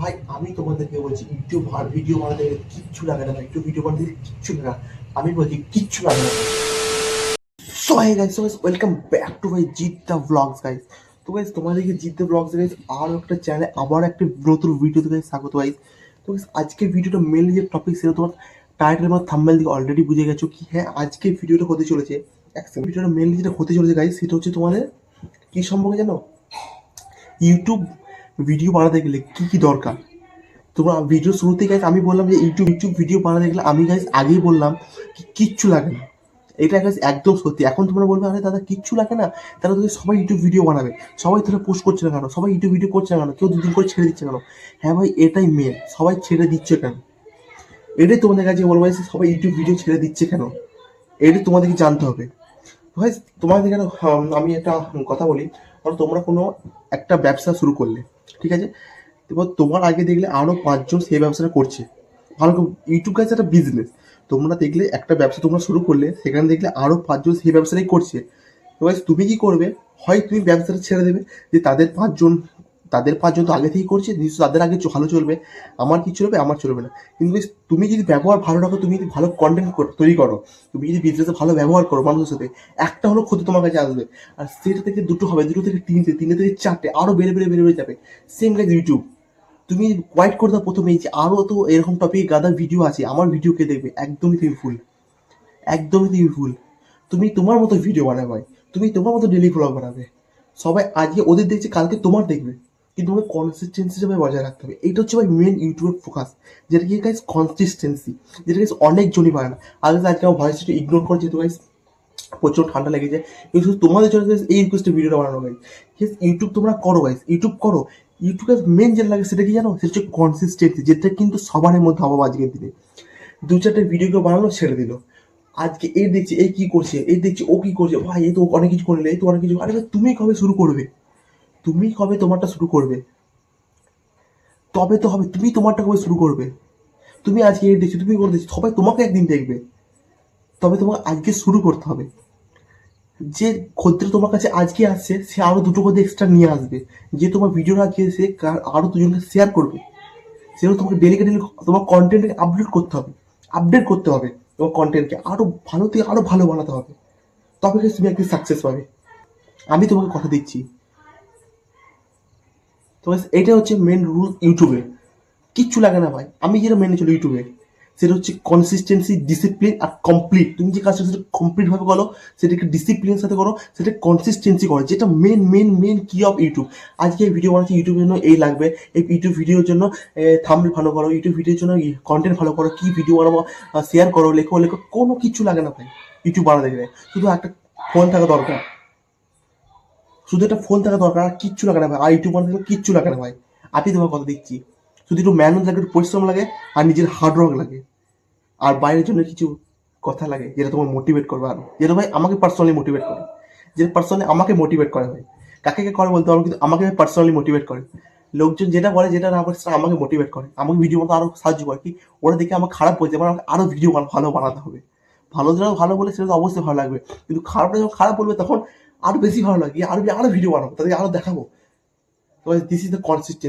ভাই, আমি তোমাদেরকে বলছি ইউটিউব আর ভিডিও বানাতে কিচ্ছু লাগে না ইউটিউব ভিডিও বানাতে কিচ্ছু লাগে না। আমি বলছি, কিচ্ছু লাগে না। So hi guys welcome back to my Jeet the blogs guys তো গাইস তোমাদেরকে জিত দ্য ব্লগস গাইস আরও একটা চ্যানেলে আবার একটা নতুন ভিডিওতে গাইস স্বাগত গাইস তো গাইস আজকে ভিডিওটা মেনলি যে টপিক সেটা তোমার টাইটেল বা থাম্বনেল দিকে অলরেডি বুঝে গেছো কি? হ্যাঁ আজকে ভিডিওটা হতে চলেছে। অ্যাকচুয়ালি ভিডিওটা মেনলি যেটা হতে চলেছে গাইস সেটা হচ্ছে তোমাদের কি সম্পর্কে জানো? ইউটিউব ভিডিও বানাতে গেলে কি কি দরকার? তোমরা ভিডিও শুরুতেই গাইস আমি বললাম যে ইউটিউব ইউটিউব ভিডিও বানাতে গেলে আমি গাইস আগেই বললাম কি, কিচ্ছু লাগে না। এটা গাইস একদম সত্যি। এখন তোমরা বলবে, আরে দাদা, কিচ্ছু লাগে না? তাহলে তোদের সবাই ইউটিউব ভিডিও বানাবে। সবাই তাহলে পোস্ট করছে না কেন? সবাই ইউটিউব ভিডিও করছে না কেন? কেউ দুদিন করে ছেড়ে দিচ্ছে কেন? হ্যাঁ ভাই, এটাই মেন সবাই ছেড়ে দিচ্ছে কেন? এটাই তোমাদের কাছে বলব সবাই ইউটিউব ভিডিও ছেড়ে দিচ্ছে কেন? এটাই তোমাদেরকে জানতে হবে। তোমাদের কেন আমি একটা কথা বলি। ধরো তোমরা কোনো একটা ব্যবসা শুরু করলে, ঠিক আছে? এবার তোমার আগে দেখলে আরও পাঁচজন সেই ব্যবসাটা করছে। ভালো ইউটিউব কাছে একটা বিজনেস তোমরা দেখলে একটা ব্যবসা তোমরা শুরু করলে, সেখানে দেখলে আরও পাঁচজন সেই ব্যবসাটাই করছে। এবার তুমি কি করবে? হয় তুমি ব্যবসাটা ছেড়ে দেবে যে তাদের পাঁচজন তাদের পাঁচজন তো আগে থেকেই করছে নিশ্চয় তাদের আগে ভালো চলবে। আমার কি চলবে? আমার চলবে না। কিন্তু তুমি যদি ব্যবহার ভালো রাখো, তুমি যদি ভালো কন্টেন্ট তৈরি করো, তুমি যদি বিজনেসে ভালো ব্যবহার করো মানুষের সাথে, একটা হলো ক্ষতি তোমার কাছে আসবে। আর সেটা থেকে দুটো হবে, দুটো থেকে তিনটে তিনটে থেকে চারটে আরও বেড়ে বেড়ে বেড়ে বেড়ে যাবে। সেম গাইজ ইউটিউব তুমি হোয়াইট করে দাও প্রথমেই যে আরও তো এরকম টপিক গাদা ভিডিও আছে, আমার ভিডিও কে দেখবে, একদমই তুমি ভুল একদমই তুমি ভুল তুমি তোমার মতো ভিডিও বানাবে তুমি তোমার মতো ডেলি ব্লগ বানাবে। সবাই আজকে ওদের দেখছে, কালকে তোমার দেখবে। কিন্তু তোমাকে কনসিস্টেন্সি হিসেবে বজায় রাখতে হবে। এটা হচ্ছে ভাই মেন ইউটিউবের ফোকাস যেটা কি গাইজ কনসিস্টেন্সি যেটা গাইজ অনেকজনই পারে না। আগে আজকে আমার ভয়েস ইগনোর করে যেহেতু গাইজ প্রচুর ঠান্ডা লেগেছে। কিন্তু তোমাদের জন্য এই রিকোয়েস্টে ভিডিওটা বানানো গাইজ ইউটিউব তোমরা করো গাইজ ইউটিউব করো। ইউটিউবের মেন যেটা লাগে সেটা কি জানো? সেটা হচ্ছে কনসিস্টেন্সি যেটা কিন্তু সবারই মধ্যে অভাব আজকের দিনে। দু চারটে ভিডিও কেউ বানালো, ছেড়ে দিল। আজকে এই দেখছি, এই কী করছে, এই দেখছি, ও কী করছে, ভাই, এই তো অনেক কিছু করলে এই তো অনেক কিছু আরে তুমি কবে শুরু করবে? তুমি কবে তোমারটা শুরু করবে? তবে তো হবে, তুমি তোমারটা কবে শুরু করবে? তুমি আজকে এই দেখছ তুমি করে সবাই তোমাকে একদিন দেখবে। তবে তোমাকে আজকে শুরু করতে হবে। যে খদ্দের তোমার কাছে আজকে আসছে, সে আরও দুটো খদ্দের এক্সট্রা নিয়ে আসবে। যে তোমার ভিডিওটা আজকে সে কার- আরও দুজনকে শেয়ার করবে। সেগুলো তোমাকে ডেলি ডেলি তোমার কন্টেন্টকে আপডেট করতে হবে। আপডেট করতে হবে তোমার কন্টেন্টকে আরও ভালো থেকে আরও ভালো বানাতে হবে। তবে তুমি একদিন সাকসেস পাবে। আমি তোমাকে কথা দিচ্ছি। তো এটা হচ্ছে মেন রুল ইউটিউবে। কিচ্ছু লাগে না ভাই। আমি যেটা মেনে চলি ইউটিউবে, সেটা হচ্ছে কনসিস্টেন্সি ডিসিপ্লিন আর কমপ্লিট তুমি যে কাজটা সেটা কমপ্লিট ভাবে করো, সেটাকে ডিসিপ্লিনের সাথে করো, সেটা কনসিস্টেন্সি করো। যেটা main main main key of YouTube আজকে ভিডিও বানাচ্ছি ইউটিউবের জন্য, এই লাগবে। এই ইউটিউব ভিডিওর জন্য থাম্বনেল ভালো করো ইউটিউব ভিডিওর জন্য কন্টেন্ট ভালো করো, কী ভিডিও বানাবো শেয়ার করো, লেখো লেখো, কোনো কিছু লাগে না ভাই। ইউটিউব বানাতে গেলে। শুধু একটা ফোন থাকা দরকার। শুধু একটা ফোন থাকা দরকার, আর কিচ্ছু লাগে না ভাই। আর ইউটিউব গেলে কিচ্ছু লাগে না ভাই। আমি তোমার কথা দিচ্ছি। শুধু একটু মেহনত লাগে, একটু পরিশ্রম লাগে, আর নিজের হার্ডওয়ার্ক লাগে। আর বাইরের জন্য কিছু কথা লাগে, যেটা তোমার মোটিভেট করবে আরও। যেটা ভাই আমাকে পার্সোনালি মোটিভেট করে। যেটা পার্সোনালি আমাকে মোটিভেট করে ভাই। কাকে কে করে বলতে পারব, কিন্তু আমাকে পার্সোনালি মোটিভেট করে। লোকজন যেটা বলে, যেটা না করে সেটা আমাকে মোটিভেট করে। আমাকে ভিডিও বানাতে আরও সাহায্য করে। কি ওরা দেখে আমার খারাপ বলছে আমার আরও ভিডিও ভালো বানাতে হবে। ভালো যেটা ভালো বলে সেটা তো অবশ্যই ভালো লাগবে। কিন্তু খারাপটা যখন খারাপ বলবে, তখন আরও বেশি ভালো লাগে, আরও আরও ভিডিও বানাবো, তাদেরকে আরও দেখাবো। This is the consistency